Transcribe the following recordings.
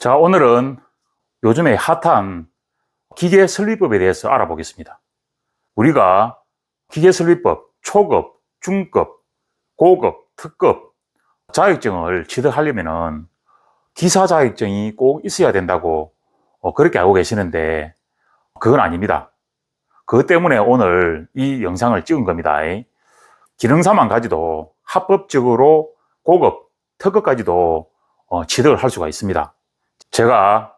자, 오늘은 요즘에 핫한 기계 설비법에 대해서 알아보겠습니다. 우리가 기계 설비법 초급, 중급, 고급, 특급 자격증을 취득하려면은 기사 자격증이 꼭 있어야 된다고 어, 그렇게 알고 계시는데 그건 아닙니다. 그것 때문에 오늘 이 영상을 찍은 겁니다. 기능사만 가지도 합법적으로 고급, 특급까지도 어, 취득을 할 수가 있습니다. 제가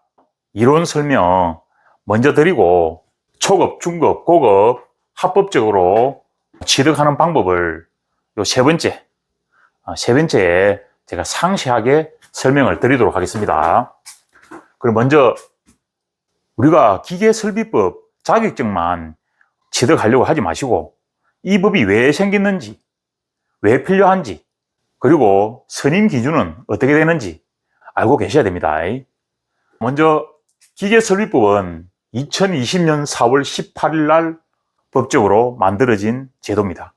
이론 설명 먼저 드리고 초급, 중급, 고급 합법적으로 취득하는 방법을 요 세 번째, 어, 세 번째에 제가 상세하게 설명을 드리도록 하겠습니다. 그럼 먼저 우리가 기계 설비법 자격증만 취득하려고 하지 마시고 이 법이 왜 생겼는지, 왜 필요한지, 그리고 선임 기준은 어떻게 되는지 알고 계셔야 됩니다. 먼저 기계설비법은 2020년 4월 18일 날 법적으로 만들어진 제도입니다.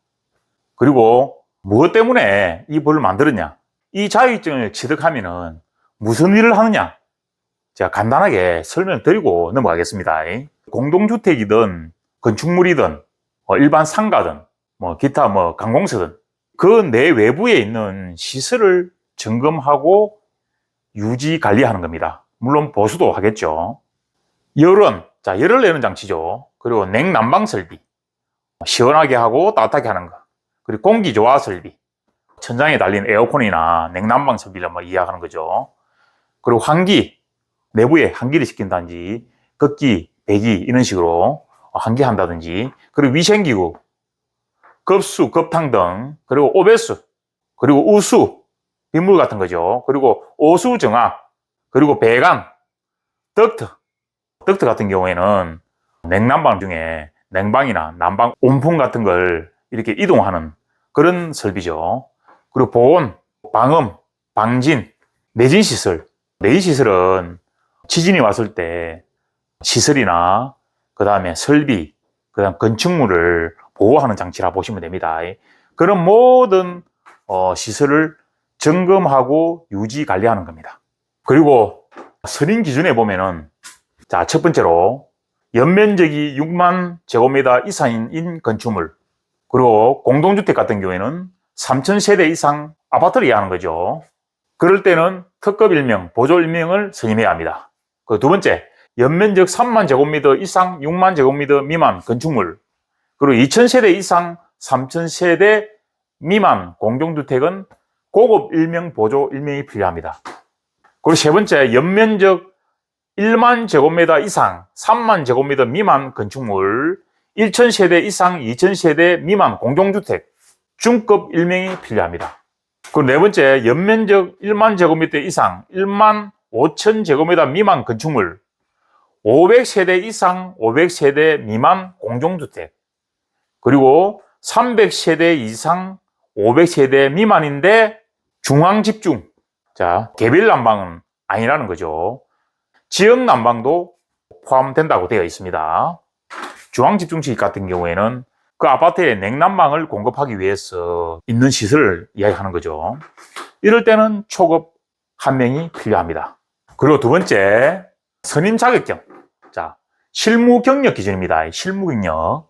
그리고 무엇 때문에 이 법을 만들었냐? 이 자격증을 취득하면은 무슨 일을 하느냐? 제가 간단하게 설명드리고 넘어가겠습니다. 공동주택이든 건축물이든 어, 일반 상가든 뭐 기타 뭐 관공서든 그 내 외부에 있는 시설을 점검하고 유지 관리하는 겁니다. 물론 보수도 하겠죠. 열은 자 열을 내는 장치죠. 그리고 냉난방 설비 시원하게 하고 따뜻하게 하는 거. 그리고 공기 조화 설비 천장에 달린 에어컨이나 냉난방 설비를 뭐 이해하는 거죠. 그리고 환기 내부에 환기를 시킨다든지 급기 배기 이런 식으로 환기한다든지 그리고 위생기구 급수 급탕 등 그리고 오배수 그리고 우수 빗물 같은 거죠. 그리고 오수 정화 그리고 배관 덕트 덕트 같은 경우에는 냉난방 중에 냉방이나 난방 온풍 같은 걸 이렇게 이동하는 그런 설비죠. 그리고 보온, 방음, 방진, 내진 시설. 내진 시설은 지진이 왔을 때 시설이나 그 다음에 설비, 그 다음 건축물을 보호하는 장치라 보시면 됩니다. 그런 모든 어, 시설을 점검하고 유지 관리하는 겁니다. 그리고 선임 기준에 보면은 자, 첫 번째로 연면적이 6만 제곱미터 이상인 건축물 그리고 공동주택 같은 경우에는 3,000세대 이상 아파트를 이해하는 거죠. 그럴 때는 특급 일명, 보조 일명을 선임해야 합니다. 그 두 번째, 연면적 3만 제곱미터 이상 6만 제곱미터 미만 건축물 그리고 2,000세대 이상 3,000세대 미만 공동주택은 고급 일명 보조 일명이 필요합니다. 그리고 세 번째, 연면적 1만 제곱미터 이상 3만 제곱미터 미만 건축물 1,000세대 이상 2,000세대 미만 공동주택 중급 일명이 필요합니다. 그리고 네 번째, 연면적 1만 제곱미터 이상 1만 5천 제곱미터 미만 건축물 500세대 이상 500세대 미만 공동주택 그리고 300세대 이상 500세대 미만인데 중앙 집중 자 개별 난방은 아니라는 거죠. 지역 난방도 포함된다고 되어 있습니다. 중앙 집중식 같은 경우에는 그 아파트에 냉난방을 공급하기 위해서 있는 시설을 이야기하는 거죠. 이럴 때는 초급 한 명이 필요합니다. 그리고 두 번째 선임 자격증. 자 실무 경력 기준입니다. 실무 경력.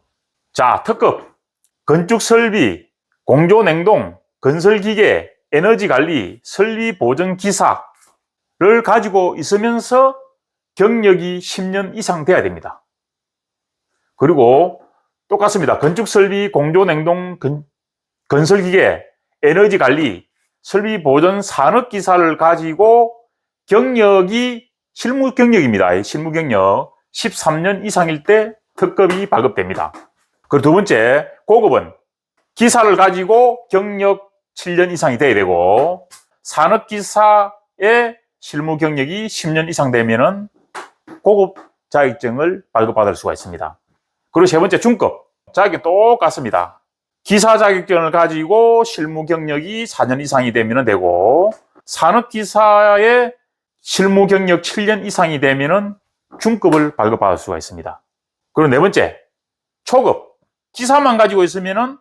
자 특급 건축 설비 공조 냉동 건설 기계 에너지 관리, 설비 보전 기사를 가지고 있으면서 경력이 10년 이상 돼야 됩니다. 그리고 똑같습니다. 건축 설비, 공조 냉동, 건 설 기계, 에너지 관리, 설비 보전 산업 기사를 가지고 경력이 실무 경력입니다. 실무 경력 13년 이상일 때 특급이 발급됩니다. 그리고 두 번째, 고급은 기사를 가지고 경력 7년 이상이 돼야 되고 산업기사의 실무 경력이 10년 이상 되면은 고급 자격증을 발급받을 수가 있습니다. 그리고 세 번째 중급 자격이 똑같습니다. 기사 자격증을 가지고 실무 경력이 4년 이상이 되면 되고 산업기사의 실무 경력 7년 이상이 되면은 중급을 발급받을 수가 있습니다. 그리고 네 번째 초급 기사만 가지고 있으면은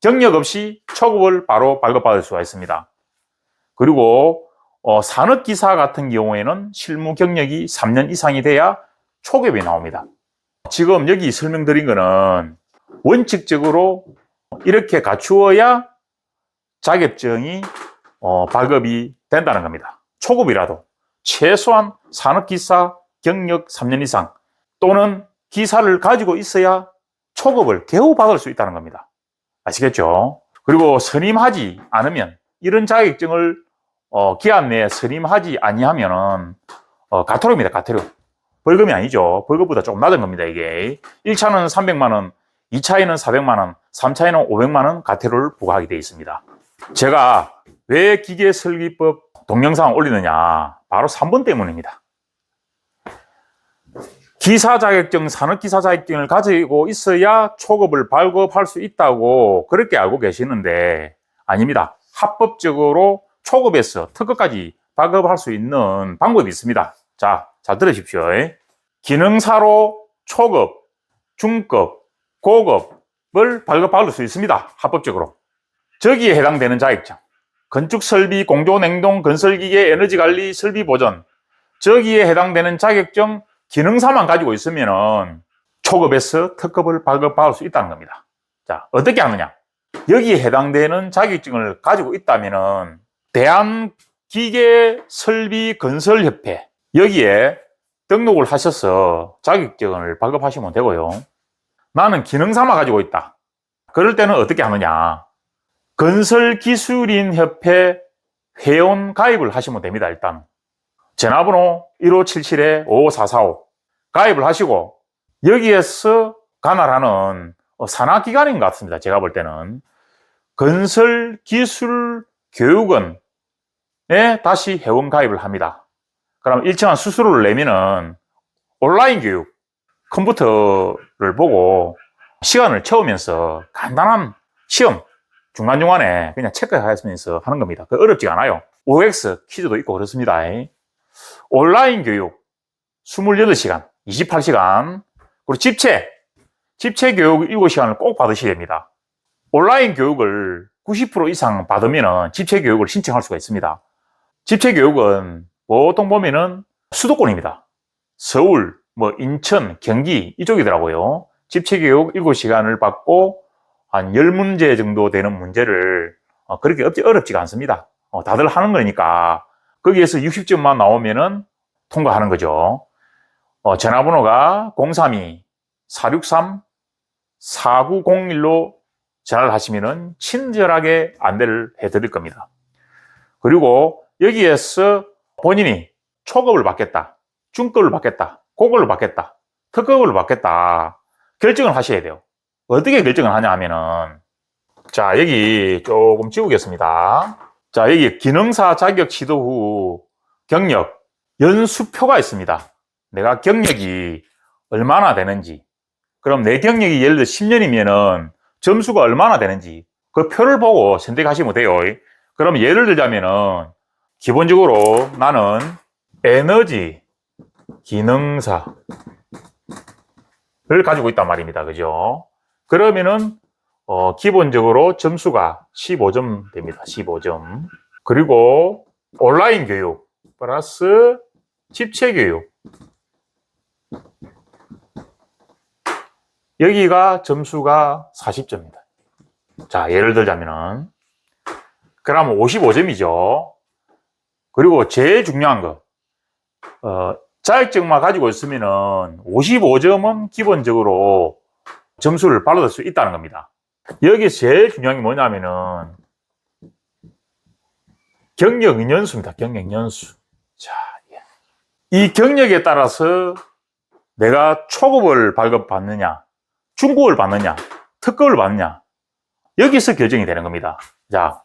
경력 없이 초급을 바로 발급받을 수가 있습니다. 그리고 어, 산업기사 같은 경우에는 실무 경력이 3년 이상이 돼야 초급이 나옵니다. 지금 여기 설명드린 거는 원칙적으로 이렇게 갖추어야 자격증이 어, 발급이 된다는 겁니다. 초급이라도 최소한 산업기사 경력 3년 이상 또는 기사를 가지고 있어야 초급을 겨우 받을 수 있다는 겁니다. 아시겠죠? 그리고 선임하지 않으면 이런 자격증을 어, 기한 내에 선임하지 아니하면은 어, 가토료입니다. 가토료. 벌금이 아니죠. 벌금보다 조금 낮은 겁니다. 이게 1차는 300만 원, 2차에는 400만 원, 3차에는 500만 원 가토료를 부과하게 되어 있습니다. 제가 왜 기계 설계법 동영상 올리느냐? 바로 3번 때문입니다. 기사 자격증, 산업기사 자격증을 가지고 있어야 초급을 발급할 수 있다고 그렇게 알고 계시는데 아닙니다. 합법적으로 초급에서 특급까지 발급할 수 있는 방법이 있습니다. 자, 잘 들으십시오. 기능사로 초급, 중급, 고급을 발급받을 수 있습니다. 합법적으로. 저기에 해당되는 자격증. 건축 설비, 공조 냉동, 건설기계, 에너지 관리, 설비 보전. 저기에 해당되는 자격증 기능사만 가지고 있으면은 초급에서 특급을 발급받을 수 있다는 겁니다. 자, 어떻게 하느냐? 여기에 해당되는 자격증을 가지고 있다면은 대한기계설비건설협회 여기에 등록을 하셔서 자격증을 발급하시면 되고요. 나는 기능사만 가지고 있다. 그럴 때는 어떻게 하느냐? 건설기술인협회 회원 가입을 하시면 됩니다, 일단. 전화번호 1577-5445 가입을 하시고 여기에서 관할하는 어, 산하기관인 것 같습니다. 제가 볼 때는. 건설기술교육원에 다시 회원 가입을 합니다. 그럼 일정한 수수료를 내면은 온라인 교육, 컴퓨터를 보고 시간을 채우면서 간단한 시험 중간중간에 그냥 체크하면서 하는 겁니다. 그 어렵지가 않아요. OX 퀴즈도 있고 그렇습니다. 온라인 교육 28시간, 28시간, 그리고 집체, 집체 교육 7시간을 꼭 받으셔야 됩니다. 온라인 교육을 90% 이상 받으면 집체 교육을 신청할 수가 있습니다. 집체 교육은 보통 보면은 수도권입니다. 서울, 뭐 인천, 경기 이쪽이더라고요. 집체 교육 7시간을 받고 한 10문제 정도 되는 문제를 어, 그렇게 어렵지가 않습니다. 어, 다들 하는 거니까 거기에서 60점만 나오면은 통과하는 거죠. 어, 전화번호가 032-463-4901로 전화를 하시면은 친절하게 안내를 해드릴 겁니다. 그리고 여기에서 본인이 초급을 받겠다, 중급을 받겠다, 고급을 받겠다, 특급을 받겠다 결정을 하셔야 돼요. 어떻게 결정을 하냐 하면은 자 여기 조금 지우겠습니다. 자, 여기 기능사 자격 시도 후 경력 연수표가 있습니다. 내가 경력이 얼마나 되는지. 그럼 내 경력이 예를 들어 10년이면은 점수가 얼마나 되는지 그 표를 보고 선택하시면 돼요. 그럼 예를 들자면은 기본적으로 나는 에너지 기능사를 가지고 있단 말입니다. 그죠? 그러면은 어, 기본적으로 점수가 15점 됩니다. 15점. 그리고 온라인 교육 플러스 집체 교육. 여기가 점수가 40점입니다. 자, 예를 들자면은 그러면 55점이죠. 그리고 제일 중요한 거, 어, 자격증만 가지고 있으면은 55점은 기본적으로 점수를 받을 수 있다는 겁니다. 여기 제일 중요한 게 뭐냐면은 경력 연수입니다. 경력 연수. 자, 예. 이 경력에 따라서 내가 초급을 발급받느냐, 중급을 받느냐, 특급을 받느냐, 여기서 결정이 되는 겁니다. 자,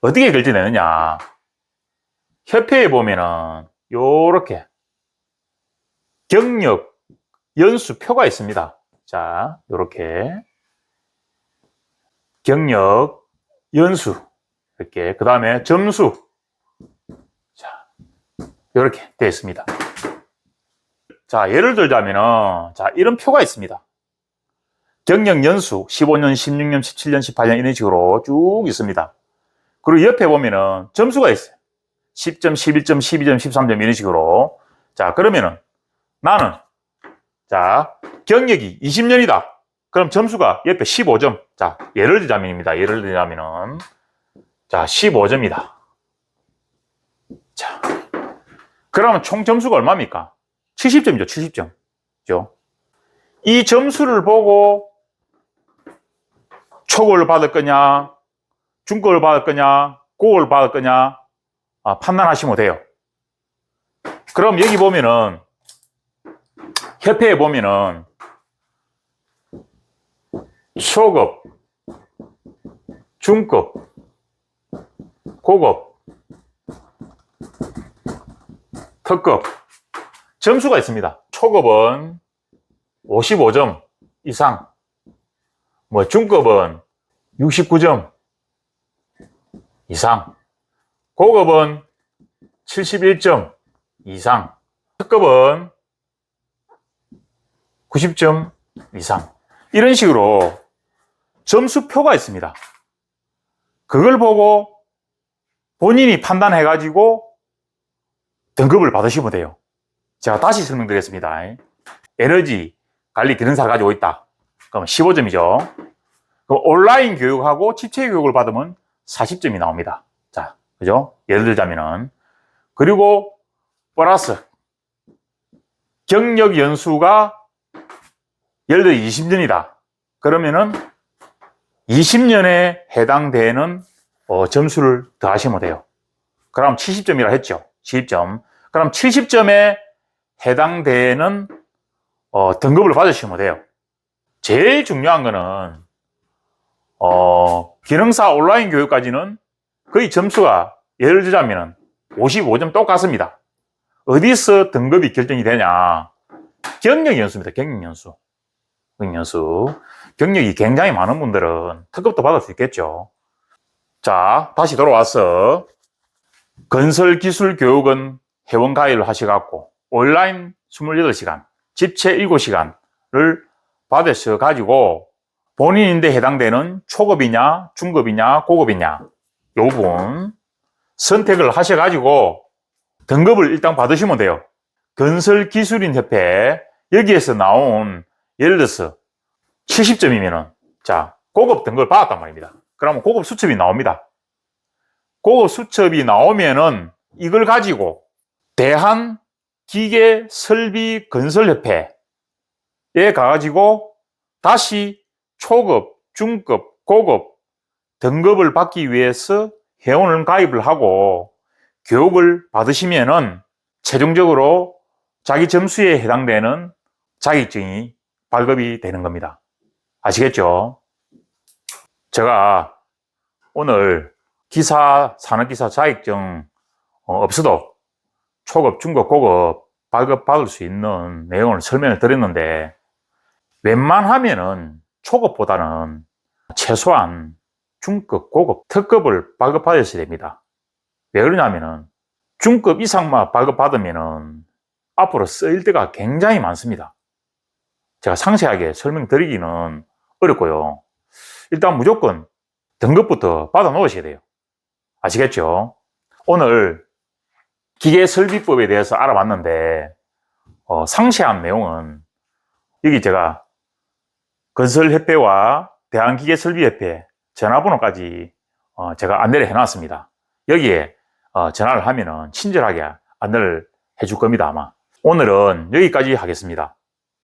어떻게 결정되느냐. 협회에 보면은, 요렇게, 경력 연수표가 있습니다. 자, 요렇게. 경력, 연수, 이렇게. 그 다음에 점수. 자, 이렇게 되어 있습니다. 자, 예를 들자면은, 자, 이런 표가 있습니다. 경력 연수, 15년, 16년, 17년, 18년 이런 식으로 쭉 있습니다. 그리고 옆에 보면은 점수가 있어요. 10점, 11점, 12점, 13점 이런 식으로. 자, 그러면은 나는 자, 경력이 20년이다. 그럼 점수가 옆에 15점. 자, 예를 들자면입니다. 예를 들자면은 자, 15점이다. 자. 그러면 총 점수가 얼마입니까? 70점이죠, 70점. 그죠? 이 점수를 보고 초급을 받을 거냐, 중급을 받을 거냐, 고급을 받을 거냐, 아, 판단하시면 돼요. 그럼 여기 보면은, 협회에 보면은, 초급, 중급, 고급, 특급, 점수가 있습니다. 초급은 55점 이상, 뭐 중급은 69점 이상, 고급은 71점 이상, 특급은 90점 이상. 이런 식으로 점수표가 있습니다. 그걸 보고 본인이 판단해가지고 등급을 받으시면 돼요. 제가 다시 설명드리겠습니다. 에너지 관리 기능사를 가지고 있다. 그럼 15점이죠. 그 온라인 교육하고 집체 교육을 받으면 40점이 나옵니다. 자, 그죠? 예를 들자면은. 그리고 플러스 경력 연수가 예를 들어 20년이다. 그러면은 20년에 해당되는 어, 점수를 더하시면 돼요. 그럼 70점이라 했죠. 70점. 그럼 70점에 해당되는 어, 등급을 받으시면 돼요. 제일 중요한 거는 어, 기능사 온라인 교육까지는 거의 점수가 예를 들자면 55점 똑같습니다. 어디서 등급이 결정이 되냐? 경력 연수입니다. 경력 연수. 경력 연수. 경력이 굉장히 많은 분들은 특급도 받을 수 있겠죠. 자, 다시 돌아와서 건설 기술 교육은 회원 가입을 하셔갖고 온라인 28시간, 집체 7시간을 받으셔 가지고 본인인데 해당되는 초급이냐, 중급이냐, 고급이냐 요 부분 선택을 하셔 가지고 등급을 일단 받으시면 돼요. 건설 기술인 협회 여기에서 나온 예를 들어서 70점이면은 자 고급 등급을 받았단 말입니다. 그러면 고급 수첩이 나옵니다. 고급 수첩이 나오면은 이걸 가지고 대한 기계 설비 건설 협회에 가가지고 다시 초급, 중급, 고급 등급을 받기 위해서 회원을 가입을 하고 교육을 받으시면은 최종적으로 자기 점수에 해당되는 자격증이 발급이 되는 겁니다. 아시겠죠? 제가 오늘 기사, 산업기사 자격증 어, 없어도 초급, 중급, 고급 발급받을 수 있는 내용을 설명을 드렸는데 웬만하면은 초급보다는 최소한 중급, 고급, 특급을 발급받으셔야 됩니다. 왜 그러냐면은 중급 이상만 발급받으면은 앞으로 쓰일 때가 굉장히 많습니다. 제가 상세하게 설명드리기는 어렵고요. 일단 무조건 등급부터 받아 놓으셔야 돼요. 아시겠죠? 오늘 기계 설비법에 대해서 알아봤는데 어, 상세한 내용은 여기 제가 건설협회와 대한기계설비협회 전화번호까지 어, 제가 안내를 해놨습니다. 여기에 어, 전화를 하면은 친절하게 안내를 해줄 겁니다 아마. 오늘은 여기까지 하겠습니다.